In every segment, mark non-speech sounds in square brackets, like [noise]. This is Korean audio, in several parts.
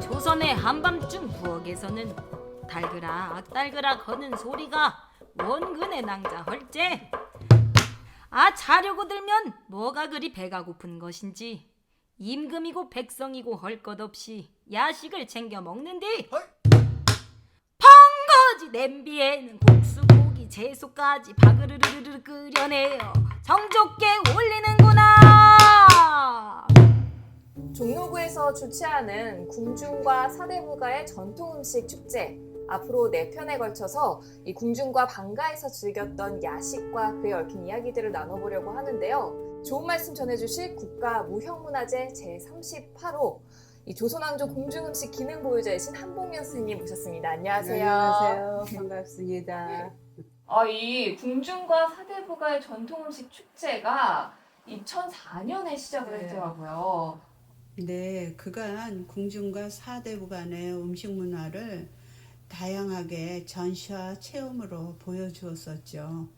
조선의 한밤중 부엌에서는 달그락 달그락 하는 소리가 원근의 낭자 헐째. 아 자려고 들면 뭐가 그리 배가 고픈 것인지 임금이고 백성이고 할것 없이 야식을 챙겨 먹는디? 펑거지 냄비에는 국수 고기 채소까지 바그르르르 끓여내어 정좋게 올리는구나. 종로구에서 주최하는 궁중과 사대부가의 전통 음식 축제. 앞으로 네 편에 걸쳐서 이 궁중과 방가에서 즐겼던 야식과 그에 얽힌 이야기들을 나눠보려고 하는데요. 좋은 말씀 전해주실 국가무형문화재 제38호 이 조선왕조 궁중음식 기능 보유자이신 한봉현 스님 모셨습니다. 안녕하세요. 안녕하세요. 반갑습니다. 아, 이 궁중과 사대부가의 전통 음식 축제가 2004년에 시작을 네. 했더라고요. 네, 그간 궁중과 사대부 간의 음식 문화를 다양하게 전시와 체험으로 보여주었었죠.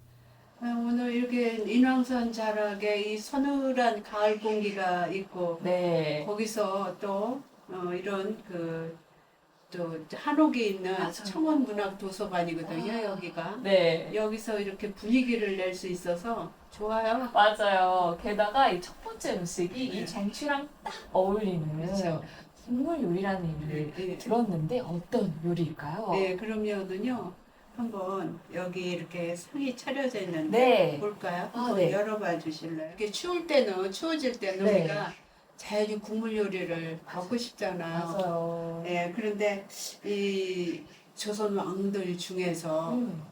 아, 오늘 이렇게 인왕산 자락에 이 서늘한 가을 공기가 있고 네. 거기서 또 어, 이런 그또 한옥이 있는 맞아요. 청원 문학 도서관이거든요. 아. 여기가 네. 여기서 이렇게 분위기를 낼 수 있어서 좋아요. 맞아요. 게다가 이 첫 번째 음식이 네. 이 정취랑 딱 어울리는 그렇죠. 국물 요리라는 얘기를 네. 들었는데 어떤 요리일까요? 네, 그러면은요. 한번 여기 이렇게 상이 차려져 있는데 네. 볼까요? 아, 한번 네. 열어봐 주실래요? 이렇게 추울 때는 추워질 때는 네. 우리가 자연히 국물 요리를 먹고 싶잖아요. 맞아요. 네, 그런데 이 조선 왕들 중에서 음,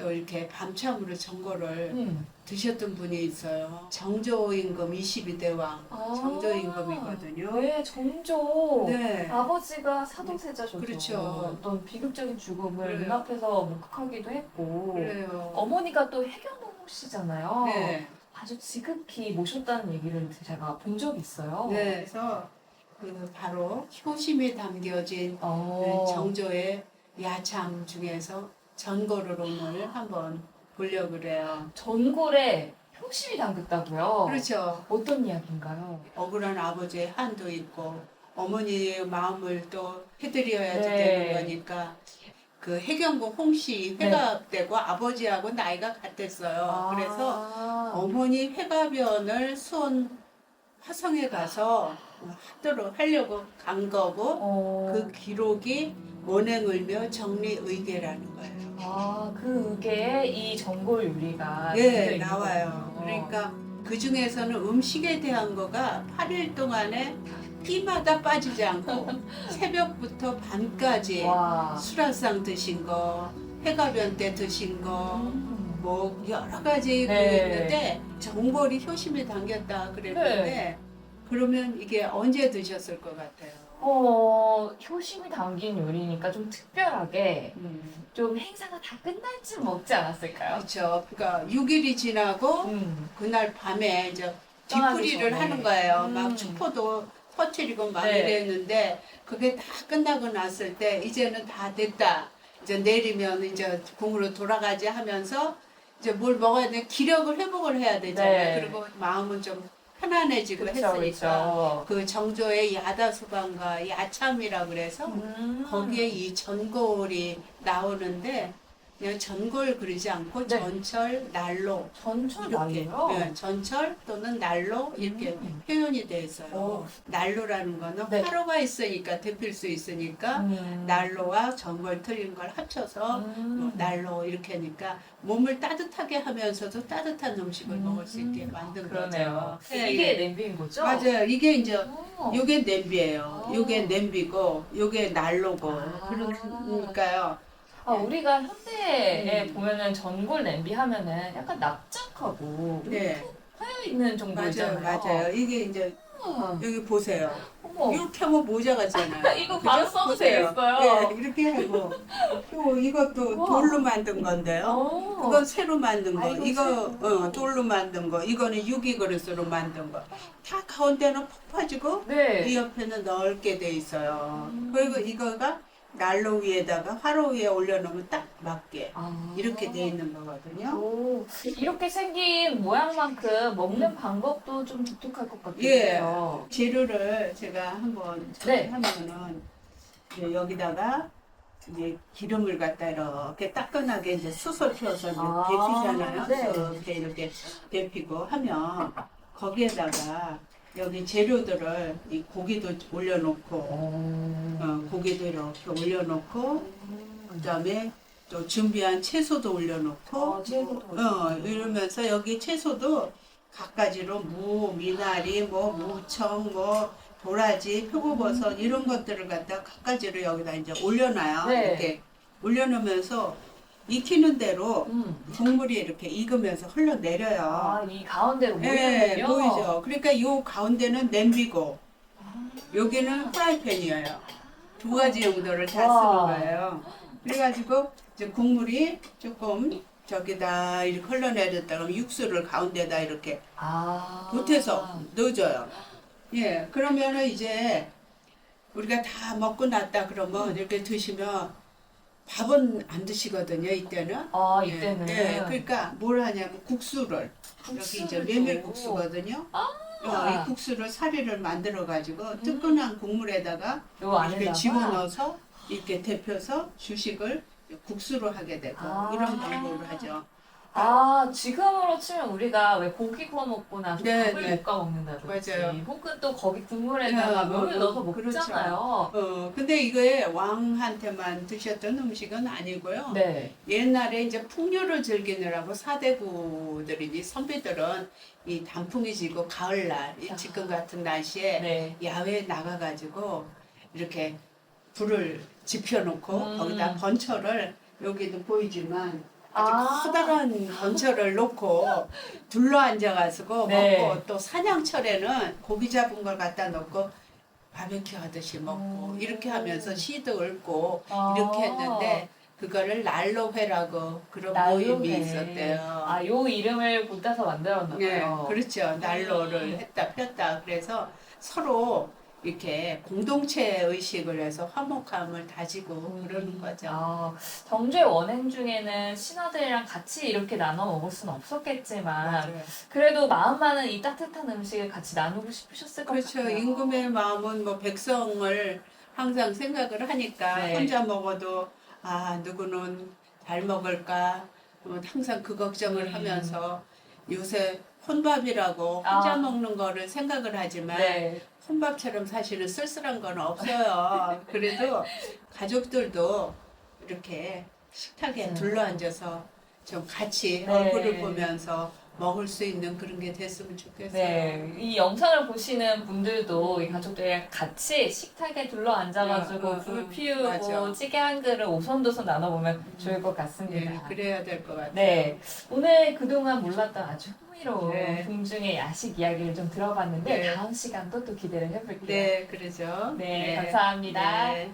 또 이렇게 밤참으로 전거를 음. 드셨던 분이 있어요. 정조 임금 22대 왕 아. 정조 임금이거든요. 네, 정조. 네. 아버지가 사도세자셨죠. 그렇죠. 어떤 비극적인 죽음을 그래요. 눈앞에서 목격하기도 했고. 그래요. 어머니가 또 해경동 씨잖아요. 네. 아주 지극히 모셨다는 얘기를 제가 본 적이 있어요. 네, 그래서 그 바로 효심이 담겨진 어. 네, 정조의 야참 중에서 전거를 오늘 한번 보려고 그래요. 전골에 효심이 담겼다고요? 그렇죠. 어떤 이야기인가요? 억울한 아버지의 한도 있고 어머니의 마음을 또 해드려야 네. 되는 거니까 그 해경고 홍씨 회갑되고 아버지하고 나이가 같았어요. 그래서 아. 어머니 회가변을 수원 화성에 가서 하도록 하려고 간 거고 어. 그 기록이 원행을며 정리의계라는 거예요. 아, 그 의계에 이 전골 요리가 네, 있는 나와요. 그러니까 그 중에서는 음식에 대한 거가 8일 동안에 끼마다 빠지지 않고 [laughs] 새벽부터 밤까지 와. 수라상 드신 거, 회가변 때 드신 거, 음. 뭐 여러 가지 그 네. 있는데 전골이 효심이 담겼다 그랬는데 네. 그러면 이게 언제 드셨을 것 같아요? 어, 효심이 담긴 요리니까 좀 특별하게 음. 좀 행사가 다 끝날 쯤 먹지 않았을까요? 그렇죠. 그러니까 6일이 지나고 음. 그날 밤에 이제 떠나기 전에. 하는 거예요. 음. 막 축포도 터트리고 막 네. 이랬는데 그게 다 끝나고 났을 때 이제는 다 됐다. 이제 내리면 이제 궁으로 돌아가지 하면서 이제 뭘 먹어야 돼 기력을 회복을 해야 되잖아요. 네. 그리고 마음은 좀 편안해지고 그쵸, 했으니까 그쵸. 그 정조의 야다수방과 야참이라 그래서 음. 거기에 이 전골이 나오는데 그냥 전골 그러지 않고 네. 전철 난로 전철 이렇게 날이요? 네, 전철 또는 난로 이렇게 음. 표현이 돼 있어요. 오. 난로라는 거는 네. 화로가 있으니까 데필 수 있으니까 음. 난로와 전골 틀린 걸 합쳐서 음. 뭐 난로 이렇게 하니까 몸을 따뜻하게 하면서도 따뜻한 음식을 음. 먹을 수 있게 만든 그러네요. 거죠. 네, 이게 예. 냄비인 거죠? 맞아요. 이게 이제 어. 요게 냄비예요. 어. 요게 냄비고 요게 난로고 아. 그러니까요. 아, 우리가 현대에 음. 보면은 전골 냄비 하면은 약간 납작하고 네. 파여 있는 맞아요, 정도잖아요. 맞아요. 이게 이제 아, 여기 보세요. 어머. 이렇게 하면 모자 같잖아요. [laughs] 이거 그죠? 바로 써도 보세요. 되겠어요. 네, 이렇게 하고 또 이것도 우와. 돌로 만든 건데요. 어. 그건 새로 만든 거. 아이고, 이거 새로. 어, 돌로 만든 거. 이거는 유기 그릇으로 만든 거. 다 가운데는 푹 파지고 네. 이 옆에는 넓게 돼 있어요. 음. 그리고 이거가 난로 위에다가 화로 위에 올려놓으면 딱 맞게 아. 이렇게 돼 있는 거거든요. 오, 이렇게 생긴 모양만큼 먹는 방법도 좀 독특할 것 같아요. 예. 재료를 제가 한번 네. 하면은 이제 여기다가 이제 기름을 갖다 이렇게 따끈하게 이제 숯을 펴서 아, 데피잖아요. 네. 이렇게 이렇게 데피고 하면 거기에다가 여기 재료들을 이 고기도 올려놓고 어, 고기도 이렇게 올려놓고 그다음에 또 준비한 채소도 올려놓고 어, 채소도 어, 이러면서 여기 채소도 갖가지로 무, 미나리, 뭐 무청, 뭐 도라지, 표고버섯 이런 것들을 갖다 갖가지로 여기다 이제 올려놔요. 네. 이렇게 올려놓으면서 익히는 대로 음. 국물이 이렇게 익으면서 흘러내려요. 아, 이 가운데로 예, 모이는군요. 보이죠? 그러니까 요 가운데는 냄비고 여기는 프라이팬이에요. 두 가지 용도를 다 와. 쓰는 거예요. 그래가지고 이제 국물이 조금 저기다 이렇게 흘러내렸다 그러면 육수를 가운데다 이렇게 아. 보태서 넣어줘요. 예, 그러면은 이제 우리가 다 먹고 났다 그러면 이렇게 드시면 밥은 안 드시거든요, 이때는. 아, 예, 이때는. 예, 그러니까 뭘 하냐면 국수를 여기 국수를 이제 또. 메밀국수거든요. 아. 어, 이 국수를 사리를 만들어 가지고 뜨끈한 국물에다가 요 이렇게 안에다가 집어넣어서 이렇게 데펴서 주식을 국수로 하게 되고 아. 이런 방법을 하죠. 아, 지금으로 치면 우리가 왜 고기 구워 먹고 나서 네, 밥을 네. 볶아 먹는다든지 맞아요. 혹은 또 거기 국물에다가 야, 면을 어, 넣어서 그렇죠. 먹잖아요. 어, 근데 이게 왕한테만 드셨던 음식은 아니고요. 네. 옛날에 이제 풍류를 즐기느라고 사대부들이니 선비들은 이 단풍이 지고 가을날 이 지금 같은 날씨에 네. 야외에 나가가지고 이렇게 불을 지펴놓고 음. 거기다 번철을 여기도 보이지만 아주 아. 커다란 번철을 놓고 둘러 앉아가지고 네. 먹고 또 사냥철에는 고기 잡은 걸 갖다 놓고 바베큐 하듯이 먹고 음. 이렇게 하면서 시도 읊고 아. 이렇게 했는데 그거를 난로회라고 그런 난로회. 모임이 있었대요. 아, 요 이름을 붙여서 만들었나 네, 봐요. 그렇죠. 난로를 음. 했다 폈다. 그래서 서로 이렇게 공동체 의식을 해서 화목함을 다지고 그러는 거죠. 아, 정주의 원행 중에는 신하들이랑 같이 이렇게 나눠 먹을 수는 없었겠지만 맞아요. 그래도 마음만은 이 따뜻한 음식을 같이 나누고 싶으셨을 것 그렇죠. 같아요. 임금의 마음은 뭐 백성을 항상 생각을 하니까 네. 혼자 먹어도 아 누구는 잘 먹을까 뭐 항상 그 걱정을 음. 하면서 요새 혼밥이라고 아. 혼자 먹는 거를 생각을 하지만 네. 혼밥처럼 사실은 쓸쓸한 건 없어요. 그래도 가족들도 이렇게 식탁에 음. 둘러앉아서 좀 같이 네. 얼굴을 보면서 먹을 수 있는 그런 게 됐으면 좋겠어요. 네, 이 영상을 보시는 분들도 이 가족들이랑 같이 식탁에 둘러 앉아가지고 어, 어, 불 어, 피우고 맞아. 찌개 한 그릇 오손도손 나눠 보면 좋을 것 같습니다. 예, 그래야 될 것 같아요. 네, 오늘 그동안 몰랐던 아주 흥미로운 네. 궁중의 야식 이야기를 좀 들어봤는데 네. 다음 시간도 또 기대를 해볼게요. 네, 그러죠. 네, 감사합니다. 네.